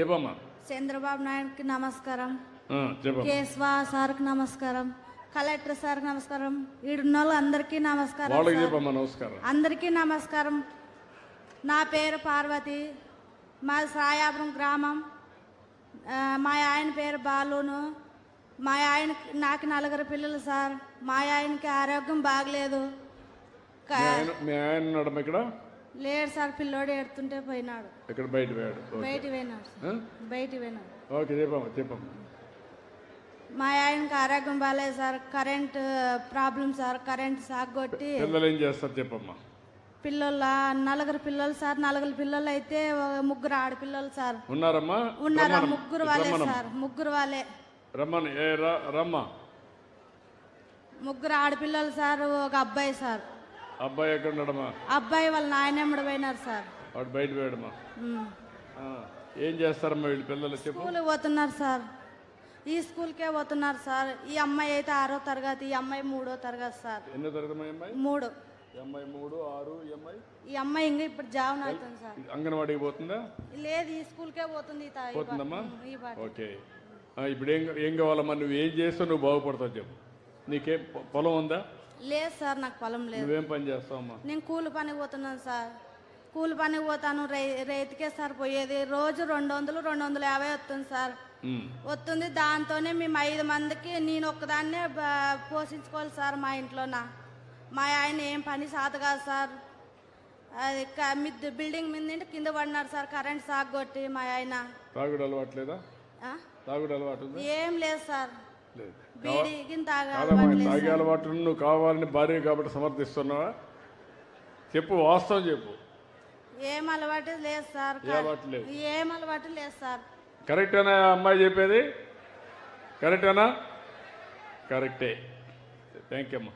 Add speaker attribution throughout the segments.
Speaker 1: చెప్పమ్మా.
Speaker 2: చంద్రబాబు నాయుడుకి నమస్కారం.
Speaker 1: చెప్పమ్మా.
Speaker 2: కేశవ సార్కి నమస్కారం. కలెక్టర్ సార్కి నమస్కారం. ఈడున్న అందరికీ నమస్కారం
Speaker 1: వాళ్ళకి. చెప్పమ్మా నమస్కారం.
Speaker 2: అందరికీ నమస్కారం. నా పేరు పార్వతి. మా సాయాపురం గ్రామం. మా ఆయన పేరు బాలును. మా ఆయన నాకు నలుగురు పిల్లలు సార్. మా ఆయనకి ఆరోగ్యం బాగలేదు.
Speaker 1: ఇక్కడ?
Speaker 2: లేడు సార్ పిల్లోడు ఎడుతుంటే పోయినాడు.
Speaker 1: ఇక్కడ బయట పోయాడు? ఓకే.
Speaker 2: బయటికి పోయినాడు సార్.
Speaker 1: ఆ?
Speaker 2: బయటికి పోయినాడు.
Speaker 1: ఓకే చెప్పమ్మా చెప్పమ్మా.
Speaker 2: మా ఆయనకి ఆరోగ్యం బాగాలేదు sir. Current problem sir. Current సాగు కొట్టి
Speaker 1: పిల్లలు ఏం చేస్తారు చెప్పమ్మా?
Speaker 2: పిల్లల నలుగురు పిల్లలు సార్. నలుగురు పిల్లలు అయితే ఒక ముగ్గురు ఆడపిల్లలు సార్.
Speaker 1: ఉన్నారమ్మా?
Speaker 2: ఉన్నారు. ముగ్గురు వాళ్ళే. సార్. ముగ్గురు వాళ్ళే.
Speaker 1: రమ్మని. ఏ రా రమ్మా.
Speaker 2: ముగ్గురు ఆడపిల్లలు సార్ ఒక అబ్బాయి సార్.
Speaker 1: అబ్బాయి ఎక్కడ ఉన్నాడమ్మా
Speaker 2: అబ్బాయి వాళ్ళ నాయనమ్మడు పోయినారు సార్.
Speaker 1: వాడు బయట పోయాడమ్మా. ఏం చేస్తారమ్మా వీళ్ళు పిల్లలు చెప్పు.
Speaker 2: స్కూల్కి పోతున్నారు సార్. ఈ స్కూల్కే పోతున్నారు సార్. ఈ అమ్మాయి అయితే ఆరో తరగతి ఈ అమ్మాయి మూడో తరగతి సార్.
Speaker 1: ఎన్నో తరగతి అమ్మాయి
Speaker 2: మూడు.
Speaker 1: ఈ అమ్మాయి మూడు ఆరు ఈ అమ్మాయి?
Speaker 2: ఈ అమ్మాయి ఇంకా ఇప్పుడు జాబ్ అవుతుంది సార్.
Speaker 1: అంగన్వాడికి పోతుందా?
Speaker 2: లేదు ఈ స్కూల్కే పోతుంది ఈ తా- ఈ బా-
Speaker 1: పోతుందమ్మా
Speaker 2: ఈ
Speaker 1: ఓకే. ఆ, ఇప్పుడు ఏం ఏం కావాలమ్మా? నువ్వు ఏం చేస్తావు? నువ్వు బాగుపడతావు చెప్పు. నీకేం పొ- పొలం ఉందా?
Speaker 2: లేదు సార్ నాకు పొలం లేదు.
Speaker 1: నువ్వేం పని చేస్తావమ్మా?
Speaker 2: నేను కూలి పనికి పోతున్నాను సార్. కూలి పనికి పోతాను రై రైతుకే సార్ పోయేది. రోజు రెండు వందలు రెండు వందల యాభై వస్తుంది సార్. వస్తుంది దాంతోనే మేము ఐదు మందికి నేను ఒక్కదాన్నే బ- పోషించుకోవాలి సార్ మా ఇంట్లోన. మా ఆయన ఏం పని సాత కాదు సార్. అది క- మిద్దె బిల్డింగ్ మీద నుండి కింద పడినాడు సార్ కరెంట్ సాగు కొట్టి మా ఆయన.
Speaker 1: తాగుడు అలవాట్లేదా
Speaker 2: ఆ?
Speaker 1: తాగుడు అలవాటు ఉందా?
Speaker 2: ఏం లేదు సార్.
Speaker 1: తాగే అలవాటు నువ్వు కావాలని భార్య కాబట్టి సమర్థిస్తున్నావా? చెప్పు వాస్తవం చెప్పు.
Speaker 2: ఏం అలవాటు లేదు సార్.
Speaker 1: అలవాటు
Speaker 2: ఏం అలవాటు లేదు సార్.
Speaker 1: కరెక్టేనా అమ్మాయి చెప్పేది? కరెక్టేనా? కరెక్టే. థ్యాంక్ యూ అమ్మా.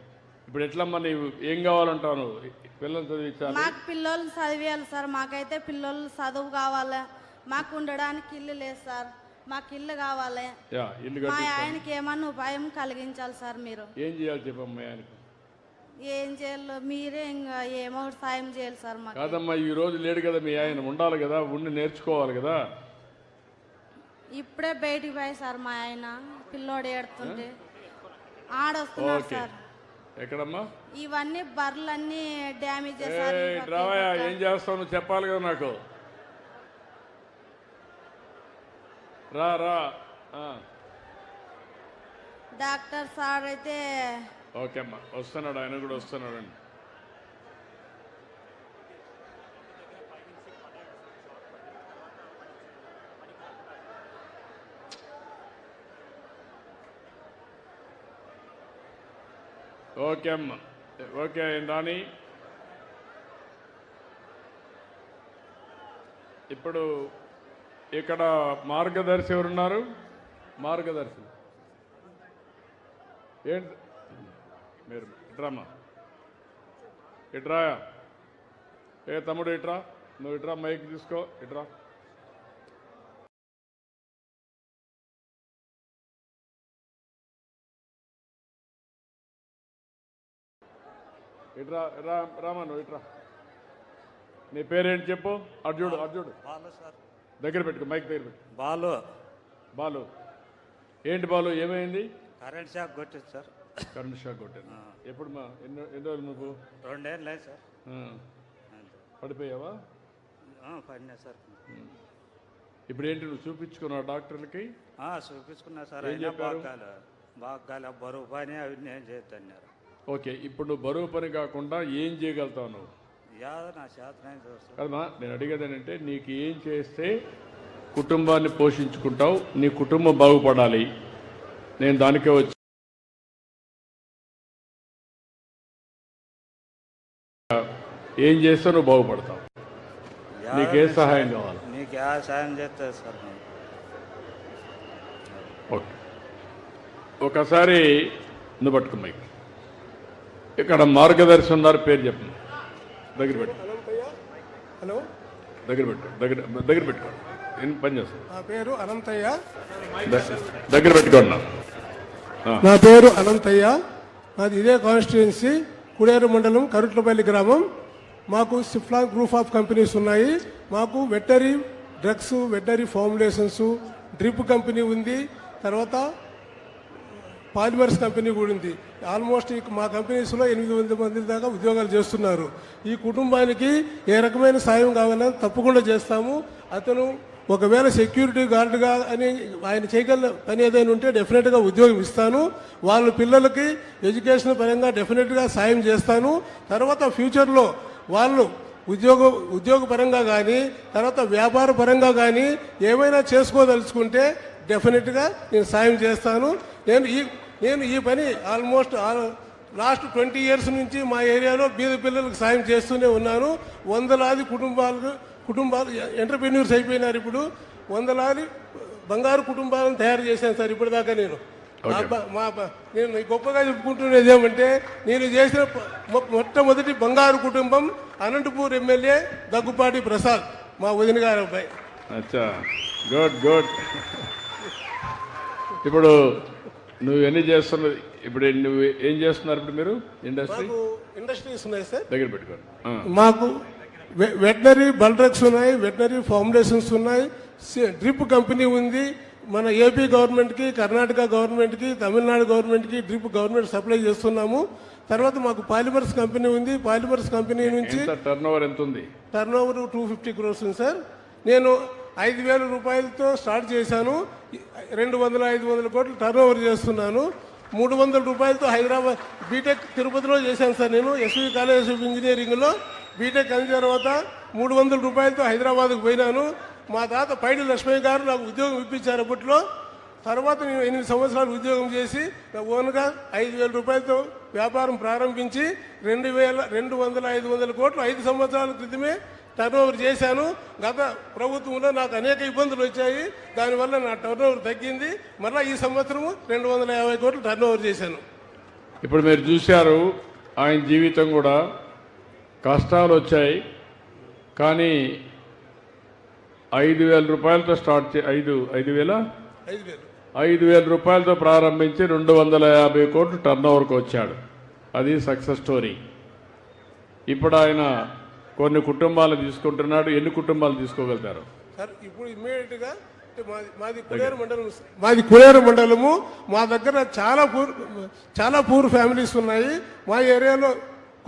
Speaker 1: ఇప్పుడు ఎట్లమ్మా నీవు? ఏం కావాలంటావు నువ్వు? పిల్లలు చదివించాలి.
Speaker 2: మాకు పిల్లలు చదివేయాలి సార్. మాకైతే పిల్లలు చదువు కావాలి. మాకు ఉండడానికి ఇల్లు లేదు సార్. మాకు ఇల్లు కావాలి.
Speaker 1: యా ఇల్లు
Speaker 2: మా
Speaker 1: కట్టి
Speaker 2: ఆయనకి ఏమన్నా ఉపాయం కలిగించాలి సార్ మీరు.
Speaker 1: ఏం చేయాలి చెప్పమ్మా ఆయనకు?
Speaker 2: ఏం చేయాలో మీరే ఇంకా ఏమో ఒకటి సాయం చేయాలి సార్ మాకు.
Speaker 1: కాదమ్మా ఈ రోజు లేడు కదా మీ ఆయన. ఉండాలి కదా ఉండి నేర్చుకోవాలి కదా.
Speaker 2: ఇప్పుడే బయటికి పోయి సార్ మా ఆయన పిల్లోడు ఏడుతుంటే. ఆడొస్తున్నారు
Speaker 1: ఓకే.
Speaker 2: సార్.
Speaker 1: ఎక్కడమ్మా?
Speaker 2: ఇవన్నీ బర్రెలన్నీ డ్యామేజ్ చేశారు.
Speaker 1: ఏం చేస్తావు? నువ్వు చెప్పాలి కదా నాకు. రా రా.
Speaker 2: డాక్టర్ సార్ అయితే
Speaker 1: ఓకే అమ్మా వస్తున్నాడు ఆయన కూడా వస్తున్నాడు అండి ఓకే అమ్మా ఓకే రాణి. ఇప్పుడు ఇక్కడ మార్గదర్శి ఎవరున్నారు? మార్గదర్శి. ఏంటి? మీరు ఇట్రామ్మా ఇట్రా. ఏ తమ్ముడు ఇట్రా? నువ్వు ఇట్రా మైక్ తీసుకో ఇట్రా. ఇట్రా రా రామా నువ్వు ఇట్రా. నీ పేరేంటి చెప్పు? అర్జుడు అర్జుడు దగ్గర పెట్టుకో మైక్ దగ్గర పెట్టు
Speaker 3: బాలు.
Speaker 1: బాలు. ఏంటి బాలు ఏమైంది?
Speaker 3: కరెంట్ షాక్ కొట్టింది సార్.
Speaker 1: కరెంట్ షాక్ కొట్టాను ఎప్పుడు మా ఎన్నో ఎన్ని రోజులు నువ్వు
Speaker 3: రెండేళ్ళు లేదు సార్
Speaker 1: పడిపోయావా?
Speaker 3: పడినా సార్.
Speaker 1: ఇప్పుడు ఏంటి నువ్వు చూపించుకున్నావు డాక్టర్లకి?
Speaker 3: చూపించుకున్నా సార్. అయినా? బాగాలి బాగాలి. బరువు పని అవి నేను చేద్దన్నారు
Speaker 1: ఓకే ఇప్పుడు నువ్వు బరువు పని కాకుండా ఏం చేయగలుగుతావు నువ్వు? కదమ్మా నేను అడిగేది ఏంటంటే నీకు ఏం చేస్తే కుటుంబాన్ని పోషించుకుంటావు నీ కుటుంబం బాగుపడాలి. నేను దానికే వచ్చి ఏం చేస్తే నువ్వు బాగుపడతావు? నీకే సహాయం కావాలి.
Speaker 3: నీకు యా సాయం చేస్తుంది సార్.
Speaker 1: ఓకే. ఒకసారి నువ్వు పట్టుకున్నాయి ఇక్కడ మార్గదర్శి ఉన్నారు పేరు చెప్పు దగ్గర పెట్టు.
Speaker 4: హలో
Speaker 1: దగ్గర పెట్టు. దగ్గర దగ్గర పెట్టుకో. నేను పని చేస్తాను
Speaker 4: నా పేరు అనంతయ్య.
Speaker 1: దగ్గర పెట్టుకోండి
Speaker 4: నా. పేరు అనంతయ్య. నాది ఇదే కాన్స్టిట్యున్సీ కుడేరు మండలం కరుట్లపల్లి గ్రామం. మాకు సిఫ్లా గ్రూప్ ఆఫ్ కంపెనీస్ ఉన్నాయి. మాకు veterinary drugs veterinary formulations drip company ఉంది. తర్వాత పాలిమర్స్ కంపెనీ కూడా ఉంది. ఆల్మోస్ట్ ఈ మా కంపెనీస్లో ఎనిమిది వందల మంది దాకా ఉద్యోగాలు చేస్తున్నారు. ఈ కుటుంబానికి ఏ రకమైన సాయం కావాలన్నా తప్పకుండా చేస్తాము. అతను ఒకవేళ సెక్యూరిటీ గార్డుగా అని ఆయన చేయగల పని ఏదైనా ఉంటే డెఫినెట్గా ఉద్యోగం ఇస్తాను. వాళ్ళ పిల్లలకి ఎడ్యుకేషన్ పరంగా డెఫినెట్గా సాయం చేస్తాను. తర్వాత ఫ్యూచర్లో వాళ్ళు ఉద్యోగ ఉద్యోగపరంగా కానీ తర్వాత వ్యాపార పరంగా కానీ ఏమైనా చేసుకోదలుచుకుంటే డెఫినెట్గా నేను సాయం చేస్తాను. నేను ఈ నేను ఈ పని ఆల్మోస్ట్ ఆల్- లాస్ట్ ట్వంటీ ఇయర్స్ నుంచి మా ఏరియాలో బీద పిల్లలకు సాయం చేస్తూనే ఉన్నాను. వందలాది కుటుంబాలకు కుటుంబాలు ఎంటర్ప్రెన్యూర్స్ అయిపోయినారు ఇప్పుడు. వందలాది బంగారు కుటుంబాలను తయారు చేశాను సార్ ఇప్పటిదాకా నేను. మా నేను గొప్పగా చెప్పుకుంటున్నది ఏమంటే నేను చేసిన మొట్టమొదటి బంగారు కుటుంబం అనంతపూర్ ఎమ్మెల్యే దగ్గుపాటి ప్రసాద్ మా వదిన గారి అబ్బాయి.
Speaker 1: అచ్చా. Good good. ఇప్పుడు నువ్వు ఎన్ని చేస్తున్నది? ఇప్పుడు నువ్వు ఏం చేస్తున్నారు ఇప్పుడు మీరు? ఇండస్ట్రీ
Speaker 4: మాకు ఇండస్ట్రీస్ ఉన్నాయి సార్.
Speaker 1: దగ్గర పెట్టుకోండి.
Speaker 4: మాకు వె- వెటనరీ బల్డ్రగ్స్ ఉన్నాయి వెటనరీ ఫార్ములేషన్స్ ఉన్నాయి సి- డ్రిప్ కంపెనీ ఉంది. మన ఏపీ గవర్నమెంట్కి కర్ణాటక గవర్నమెంట్కి తమిళనాడు గవర్నమెంట్కి డ్రిప్ గవర్నమెంట్ సప్లై చేస్తున్నాము. తర్వాత మాకు పాలిమర్స్ కంపెనీ ఉంది. పాలిమర్స్ కంపెనీ నుంచి
Speaker 1: టర్న్ ఓవర్ ఎంత ఉంది
Speaker 4: turnover two fifty crores ఉంది సార్. నేను ఐదు వేల రూపాయలతో స్టార్ట్ చేశాను. రెండు వందల ఐదు వందల కోట్లు టర్న్ ఓవర్ చేస్తున్నాను. మూడు వందల రూపాయలతో హైదరాబాద్ బీటెక్ తిరుపతిలో చేశాను సార్ నేను ఎస్వి కాలేజ్ ఆఫ్ ఇంజనీరింగ్లో బీటెక్ అయిన తర్వాత మూడు వందల రూపాయలతో హైదరాబాద్కు పోయినాను. మా తాత పైడి లక్ష్మయ్య గారు నాకు ఉద్యోగం ఇప్పించారు అప్పట్లో. తర్వాత నేను ఎనిమిది సంవత్సరాలు ఉద్యోగం చేసి నా ఓన్గా ఐదు వేల రూపాయలతో వ్యాపారం ప్రారంభించి రెండు వేల రెండు వందల ఐదు వందల కోట్లు ఐదు సంవత్సరాల క్రితమే టర్నోవర్ చేశాను. గత ప్రభుత్వంలో నాకు అనేక ఇబ్బందులు వచ్చాయి. దానివల్ల నా టర్నోవర్ తగ్గింది. మళ్ళీ ఈ సంవత్సరము రెండు వందల యాభై కోట్లు టర్నోవర్ చేశాను.
Speaker 1: ఇప్పుడు మీరు చూశారు ఆయన జీవితం కూడా కష్టాలు వచ్చాయి. కానీ ఐదు వేల రూపాయలతో స్టార్ట్ చే ఐదు ఐదు వేల?
Speaker 4: ఐదు వేలు.
Speaker 1: ఐదు వేల రూపాయలతో ప్రారంభించి రెండు వందల యాభై కోట్లు టర్న్ ఓవర్కి వచ్చాడు. అది సక్సెస్ స్టోరీ ఇప్పుడు ఆయన కొన్ని కుటుంబాలు తీసుకుంటున్నాడు ఎన్ని కుటుంబాలు తీసుకోగలుగుతారు?
Speaker 4: సార్ ఇప్పుడు ఇమ్మీడియట్గా అంటే మాది మాది కులేరు మండలం మాది కులేరు మండలము. మా దగ్గర చాలా పూర్ చాలా పూర్ ఫ్యామిలీస్ ఉన్నాయి. మా ఏరియాలో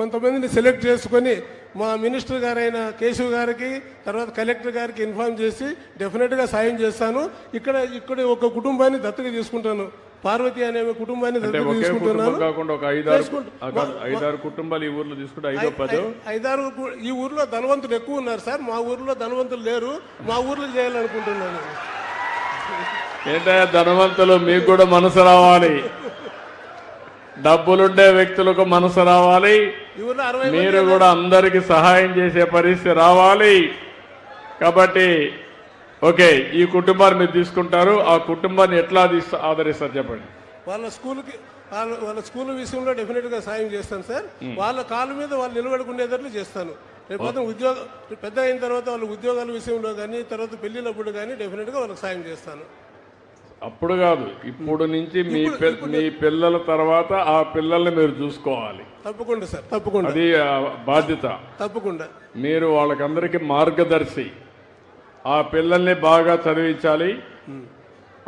Speaker 4: కొంతమందిని సెలెక్ట్ చేసుకొని మా మినిస్టర్ గారైన కేశవ్ గారికి తర్వాత కలెక్టర్ గారికి ఇన్ఫార్మ్ చేసి డెఫినెట్గా సాయం చేస్తాను. ఇక్కడ ఇక్కడ ఒక కుటుంబాన్ని దత్తత తీసుకుంటాను. పార్వతి అనే కుటుంబాన్ని
Speaker 1: కాకుండా ఒక ఐదారు కుటుంబాలు ఈ ఊర్లో తీసుకుంటే ఐదో పదో?
Speaker 4: ఐదారు ఈ ఊర్లో ధనవంతులు ఎక్కువ ఉన్నారు సార్. మా ఊర్లో ధనవంతులు లేరు. మా ఊర్లో చేయాలనుకుంటున్నాను.
Speaker 1: ఏంటంటే ధనవంతులు మీకు కూడా మనసు రావాలి. డబ్బులుండే వ్యక్తులకు మనసు రావాలి. మీరు కూడా అందరికి సహాయం చేసే పరిస్థితి రావాలి. కాబట్టి ఓకే ఈ కుటుంబాన్ని మీరు తీసుకుంటారు. ఆ కుటుంబాన్ని ఎట్లా ఆదరిస్తారు చెప్పండి.
Speaker 4: వాళ్ళ స్కూల్కి వాళ్ళ వాళ్ళ స్కూల్ విషయంలో డెఫినెట్గా సాయం చేస్తాను సార్. వాళ్ళ కాళ్ళ మీద వాళ్ళు నిలబడుకునేటట్లు చేస్తాను. రేపు ఉద్యోగం పెద్ద అయిన తర్వాత వాళ్ళ ఉద్యోగాల విషయంలో కానీ తర్వాత పెళ్ళినప్పుడు కానీ డెఫినెట్గా వాళ్ళకి సాయం చేస్తాను.
Speaker 1: అప్పుడు కాదు ఇప్పుడు నుంచి మీ మీ పిల్లల తర్వాత ఆ పిల్లల్ని మీరు చూసుకోవాలి.
Speaker 4: తప్పకుండా సార్ తప్పకుండా.
Speaker 1: అది బాధ్యత.
Speaker 4: తప్పకుండా.
Speaker 1: మీరు వాళ్ళకందరికీ మార్గదర్శి. ఆ పిల్లల్ని బాగా చదివించాలి.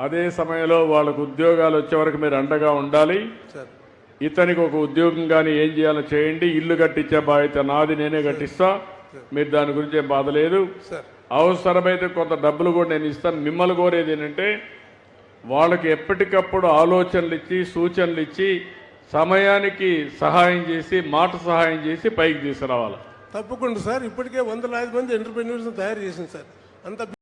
Speaker 1: అదే సమయంలో వాళ్ళకు ఉద్యోగాలు వచ్చే వరకు మీరు అండగా ఉండాలి.
Speaker 4: సార్.
Speaker 1: ఇతనికి ఒక ఉద్యోగం కానీ ఏం చేయాలో చేయండి. ఇల్లు కట్టించే బాధ్యత నాది నేనే కట్టిస్తా. మీరు దాని గురించి ఏం బాధ లేదు.
Speaker 4: సార్.
Speaker 1: అవసరమైతే కొంత డబ్బులు కూడా నేను ఇస్తాను. మిమ్మల్ని కోరేది ఏంటంటే వాళ్ళకి ఎప్పటికప్పుడు ఆలోచనలు ఇచ్చి సూచనలు ఇచ్చి సమయానికి సహాయం చేసి మాట సహాయం చేసి పైకి తీసుకురావాలి.
Speaker 4: తప్పకుండా సార్. ఇప్పటికే వందలాది మంది ఎంటర్ప్రెన్యూర్స్ తయారు చేసింది సార్. ಅಂತ